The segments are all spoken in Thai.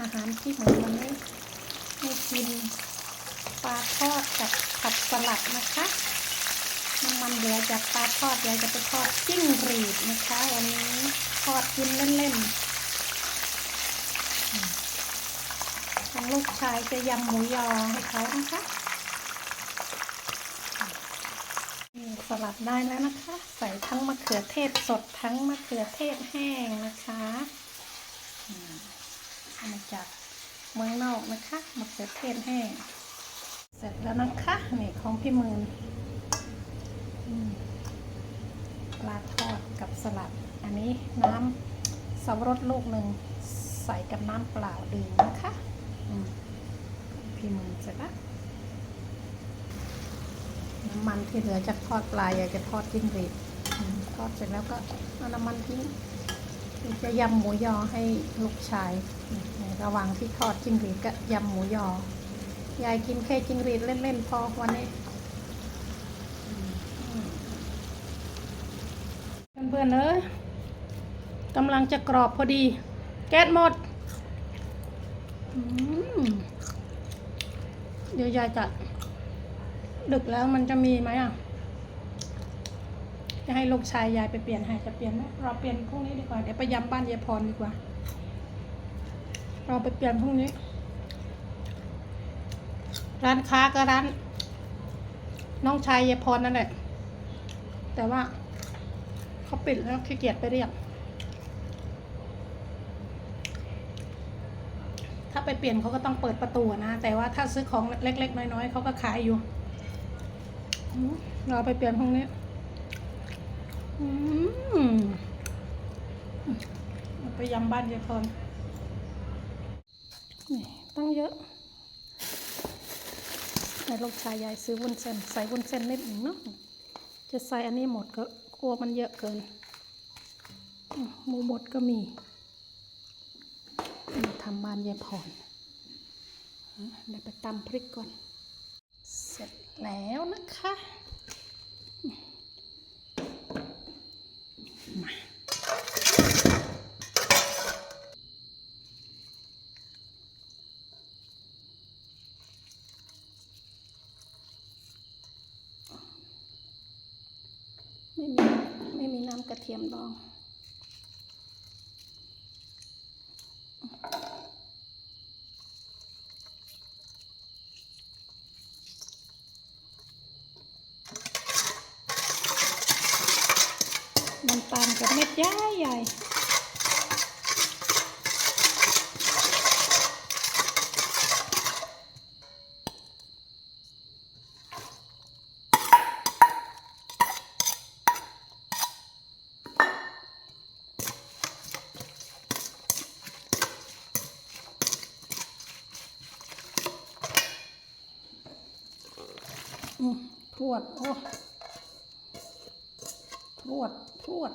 อาหารที่เหมือนวันนี้ให้กินปลาทอดกับผัดสลัดนะคะน้ำมันเหลือจากปลาทอดยายจะไปทอดจิ้งหรีดนะคะวันนี้ทอดกินเล่นๆทางลูกชายจะยำหมูยอให้เขานะคะสลัดได้แล้วนะคะ ใส่ทั้งมะเขือเทศสดทั้งมะเขือเทศแห้งนะคะ มาจากเมืองนอกนะคะมะเขือเทศแห้งเสร็จแล้วนะคะนี่ของพี่มืนอืมปลาทอดกับสลัด อันนี้น้ำสับปะรดลูกหนึ่งใส่กับน้ำเปล่าดื่มนะคะพี่มือเสร็จแล้วน้ำมันที่เหลือจากทอดปลาอยากจะทอดจิ้งหรีดทอดเสร็จแล้วก็เอาน้ำมันทิ้ง จะยำหมูยอให้ลูกชาย ระหว่างที่ทอดจิ้งหรีดก็ยำหมูยอ ยายกินแค่จิ้งหรีดเล่นๆพอวันนี้ เพื่อนๆเอ้ยกำลังจะกรอบพอดี แก๊สหมด เดี๋ยวยายจะดึกแล้วมันจะมีไหมอะ จะให้ลูกชายยายไปเปลี่ยนให้จะเปลี่ยนไหมเราเปลี่ยนพรุ่งนี้ดีกว่าเดี๋ยวไปยำบ้านยายพรดีกว่า เราไปเปลี่ยนพรุ่งนี้ ร้านค้าก็ร้าน น้องชายยายพรนั่นแหละ แต่ว่าเขาปิดแล้วขี้เกียจไปเรียกถ้าไปเปลี่ยนเขาก็ต้องเปิดประตูนะ แต่ว่าถ้าซื้อของเล็ก ๆ น้อยๆเขาก็ขายอยู่ เราไปเปลี่ยนพรุ่งนี้ ไปยำบ้านยายพรนี่ตั้งเยอะในลูกชายยายซื้อวุ้นเส้น ใส่วุ้นเส้นนิดหนึ่งเนาะ จะใส่อันนี้หมดก็กลัวมันเยอะเกินอืมหมูบดก็มีมาทำบ้านยายพรเดี๋ยวไปตำพริกก่อน เสร็จแล้วนะคะ ไม่มีไม่มีน้ำกระเทียมดองน้ำตาลกับเม็ดใหญ่ใหญ่ พรวด โอ้พรวดพรวด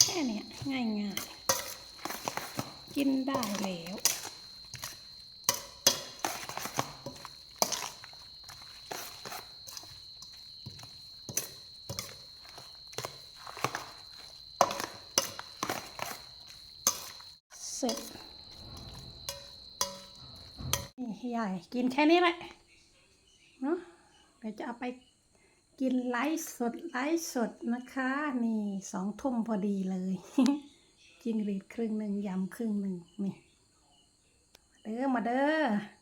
แค่เนี้ยง่ายๆ กินได้แล้ว เสร็จนี่ใหญ่กินแค่นี้แหละเนาะเดี๋ยวจะเอาไปกินไลฟ์สดไลฟ์สดนะคะ นี่สองทุ่มพอดีเลยจิงรีดครึ่งหนึ่งยำครึ่งหนึ่งนี่มาเด้อมาเด้อ